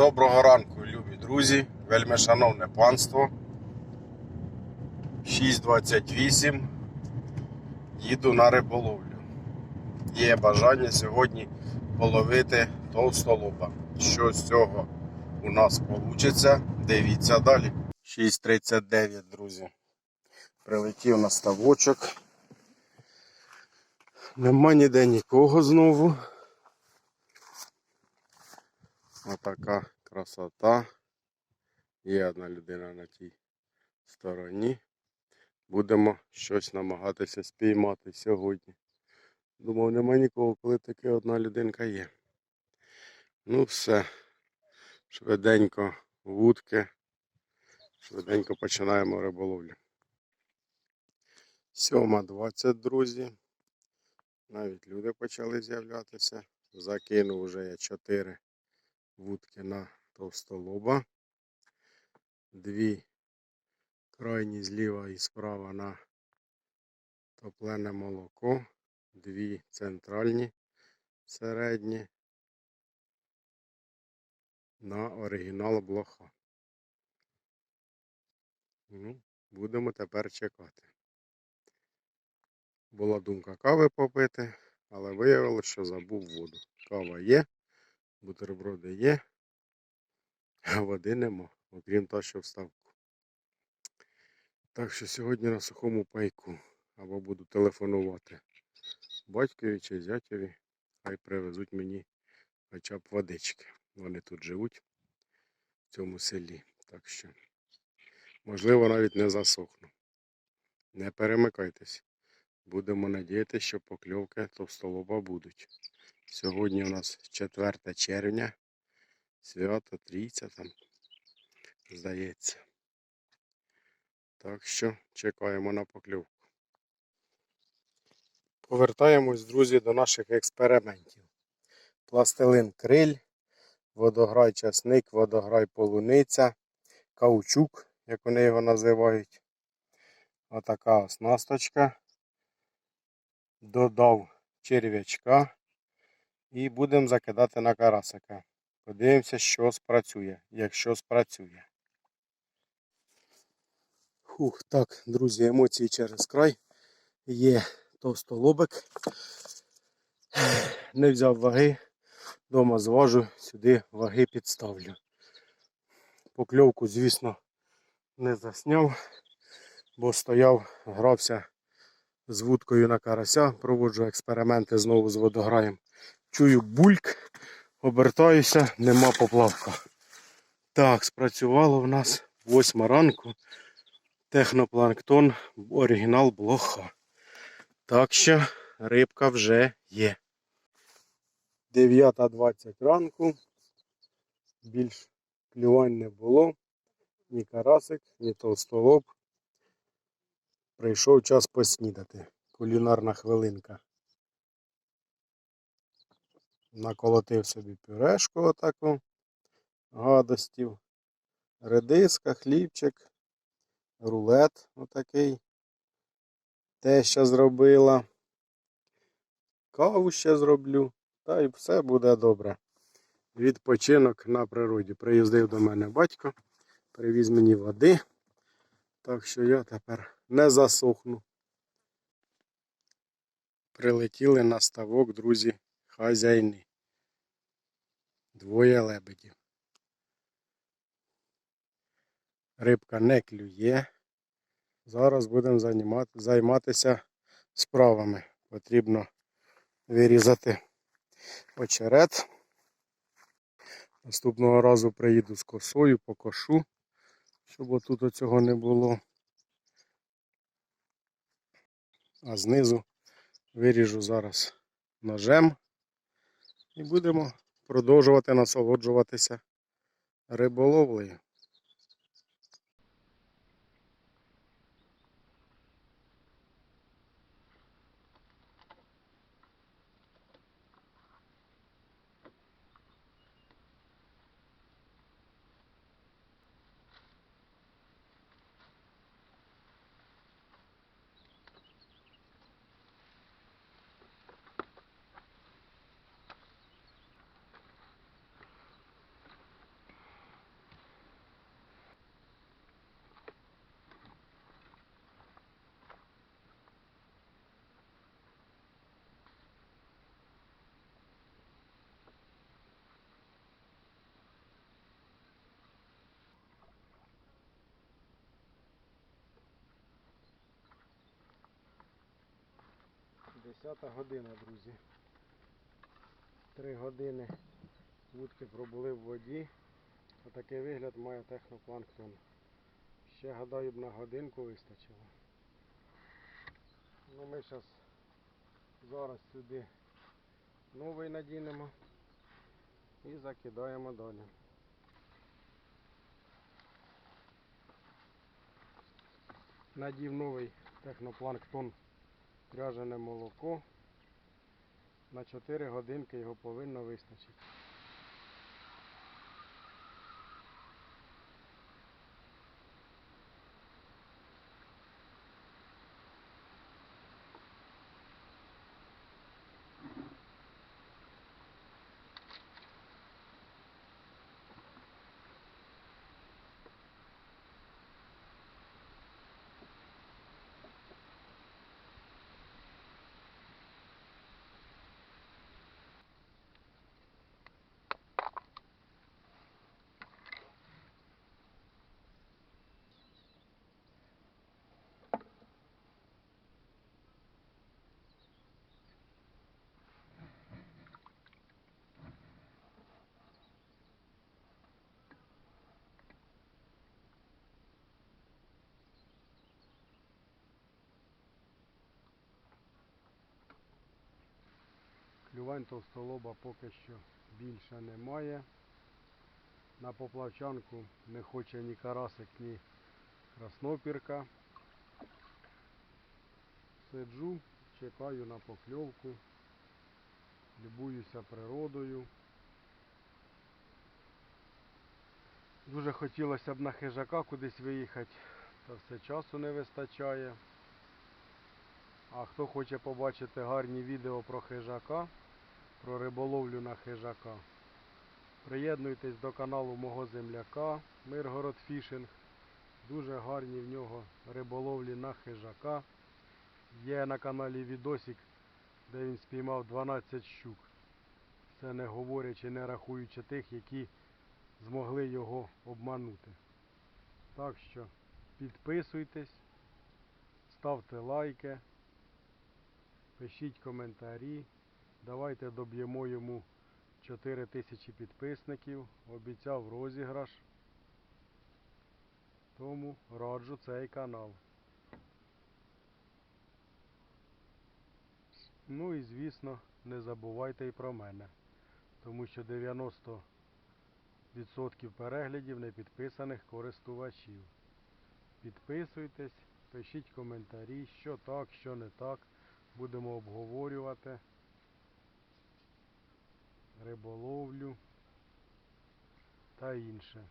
Доброго ранку, любі друзі, вельми шановне панство. 6.28. Їду на риболовлю. Є бажання сьогодні половити товстолоба. Що з цього у нас вийде, дивіться далі. 6.39, друзі. Прилетів на ставочок. Нема ніде нікого знову. Отака красота. Є одна людина на тій стороні. Будемо щось намагатися спіймати сьогодні. Думав, нема нікого, коли таки одна людинка є. Ну все. Швиденько вудки. Швиденько починаємо риболовлю. 7.20, друзі. Навіть люди почали з'являтися. Закинув вже я 4 вудки на товстолоба. Дві крайні зліва і справа на топлене молоко. Дві центральні середні на оригінал блоха. Ну, будемо тепер чекати. Була думка кави попити, але виявилося, що забув воду. Кава є, бутерброди є, а води нема, окрім того, що вставку. Так що сьогодні на сухому пайку або буду телефонувати батькові чи зятєві, хай привезуть мені хоча б водички. Вони тут живуть в цьому селі. Так що, можливо, навіть не засохну. Не перемикайтесь. Будемо надіятися, що покльовки товстолоба будуть. Сьогодні у нас 4 червня. Свято Трійця там, здається. Так що чекаємо на покльовку. Повертаємось, друзі, до наших експериментів. Пластилин криль, водограй часник, водограй полуниця, каучук, як вони його називають. Отака оснасточка. Додав черв'ячка і будемо закидати на карасика. Подивимося, що спрацює, якщо спрацює. Хух, так, друзі, емоції через край. Є товстолобик. Не взяв ваги. Дома зважу, сюди ваги підставлю. Покльовку, звісно, не засняв, бо стояв, грався з вудкою на карася, проводжу експерименти знову з водограєм. Чую бульк, обертаюся, нема поплавка. Так, спрацювало в нас 8 ранку. Технопланктон, оригінал блоха. Так що рибка вже є. 9.20 ранку. Більш клювань не було. Ні карасик, ні товстолоб. Прийшов час поснідати. Кулінарна хвилинка. Наколотив собі пюрешку отаку гадостів. Редиска, хлібчик, рулет отакий. Те ще зробила. Каву ще зроблю. Та й все буде добре. Відпочинок на природі. Приїздив до мене батько, привіз мені води. Так що я тепер не засохну. Прилетіли на ставок, друзі, хазяйни. Двоє лебедів. Рибка не клює. Зараз будемо займати, займатися справами. Потрібно вирізати очерет. Наступного разу приїду з косою, покошу, щоб отут оцього не було. А знизу виріжу зараз ножем і будемо продовжувати насолоджуватися риболовлею. Десята година, друзі. Три години вудки пробули в воді. Отакий вигляд має технопланктон. Ще гадаю б на годинку вистачило. Ну ми зараз зараз сюди новий надінемо і закидаємо далі. Надів новий технопланктон пряжене молоко. На 4 годинки його повинно вистачити. Клювань товстолоба поки що більше немає. На поплавчанку не хоче ні карасик, ні краснопірка. Сиджу, чекаю на покльовку, любуюся природою. Дуже хотілося б на хижака кудись виїхати, та все часу не вистачає. А хто хоче побачити гарні відео про хижака, про риболовлю на хижака, приєднуйтесь до каналу мого земляка Миргород Фішинг. Дуже гарні в нього риболовлі на хижака. Є на каналі відосик, де він спіймав 12 щук. Це не говорячи, не рахуючи тих, які змогли його обманути. Так що підписуйтесь, ставте лайки, пишіть коментарі. Давайте доб'ємо йому 4 тисячі підписників. Обіцяв розіграш. Тому раджу цей канал. Ну і звісно, не забувайте і про мене. Тому що 90% переглядів непідписаних користувачів. Підписуйтесь, пишіть коментарі, що так, що не так. Будемо обговорювати риболовлю та інше.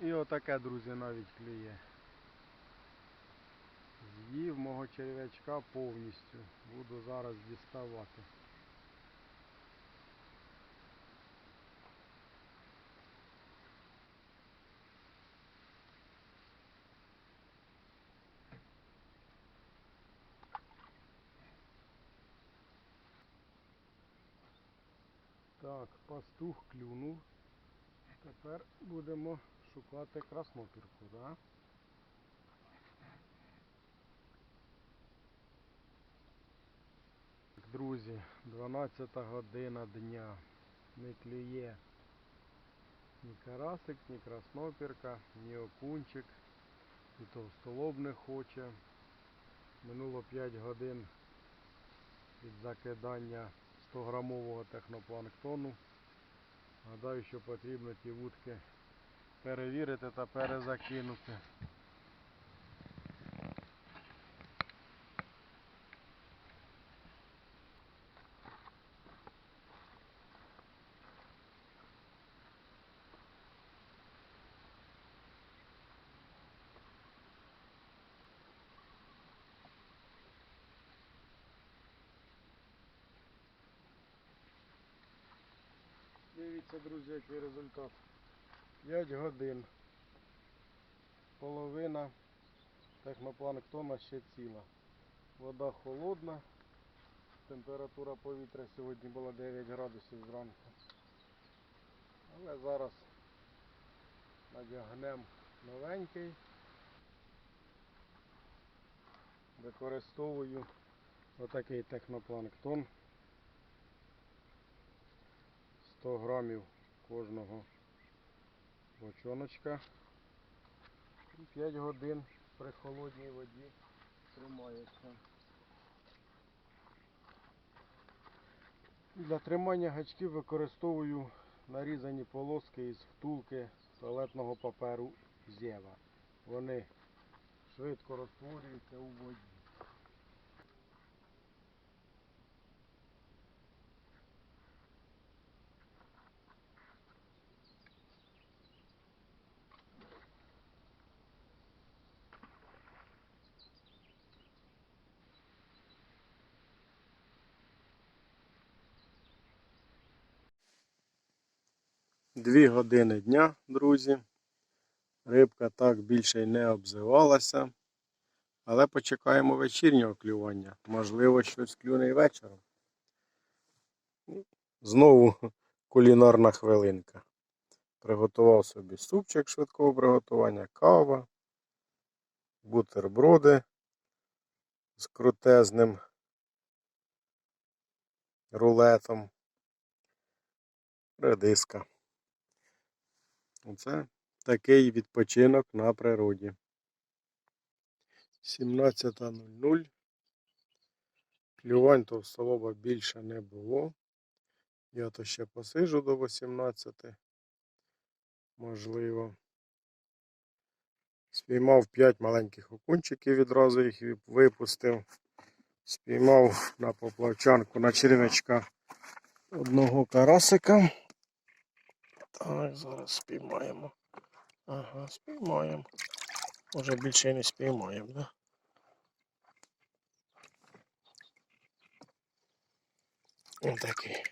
І отаке, друзі, навіть клює. З'їв мого черв'ячка повністю. Буду зараз діставати. Так, пастух клюнув. Тепер будемо шукати краснопірку, да? Друзі, 12 година дня. Не клює ні карасик, ні краснопірка, ні окунчик, і товстолоб не хоче. Минуло 5 годин від закидання 100-грамового технопланктону. Гадаю, що потрібно ті вудки перевірити та перезакинути. Дивіться, друзі, який результат. 5 годин. Половина технопланктона ще ціла. Вода холодна. Температура повітря сьогодні була 9 градусів зранку. Але зараз надягнемо новенький. Використовую отакий технопланктон. 100 грамів кожного бочоночка. І 5 годин при холодній воді тримається. Для тримання гачків використовую нарізані полоски із втулки туалетного паперу Зєва. Вони швидко розтворюються у воді. Дві години дня, друзі. Рибка так більше й не обзивалася. Але почекаємо вечірнього клювання. Можливо, щось клюне і вечором. Ну, Знову кулінарна хвилинка. Приготував собі супчик швидкого приготування, кава, бутерброди з крутезним рулетом, редиска. Оце такий відпочинок на природі. 17.00. Клювань товстолоба більше не було. Я то ще посижу до 18. Можливо. Спіймав 5 маленьких окунчиків, відразу їх випустив. Спіймав на поплавчанку на черв'ячка одного карасика. Так, зараз спіймаємо. Ага, спіймаємо. Може більше не спіймаємо, да? Отакий.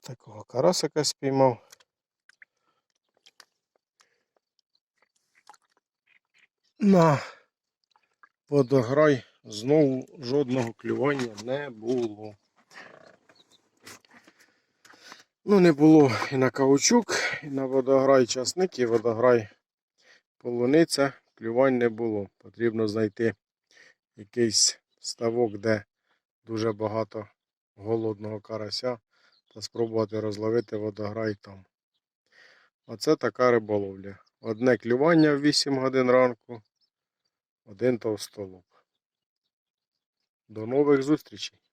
Такого карасика спіймав. На водограй знову жодного клювання не було. Ну, не було і на каучук, і на водограй часник, і водограй полуниця. Клювань не було. Потрібно знайти якийсь ставок, де дуже багато голодного карася та спробувати розловити водограй там. Оце така риболовля. Одне клювання в 8 годин ранку, один товстолоб. До нових зустрічей!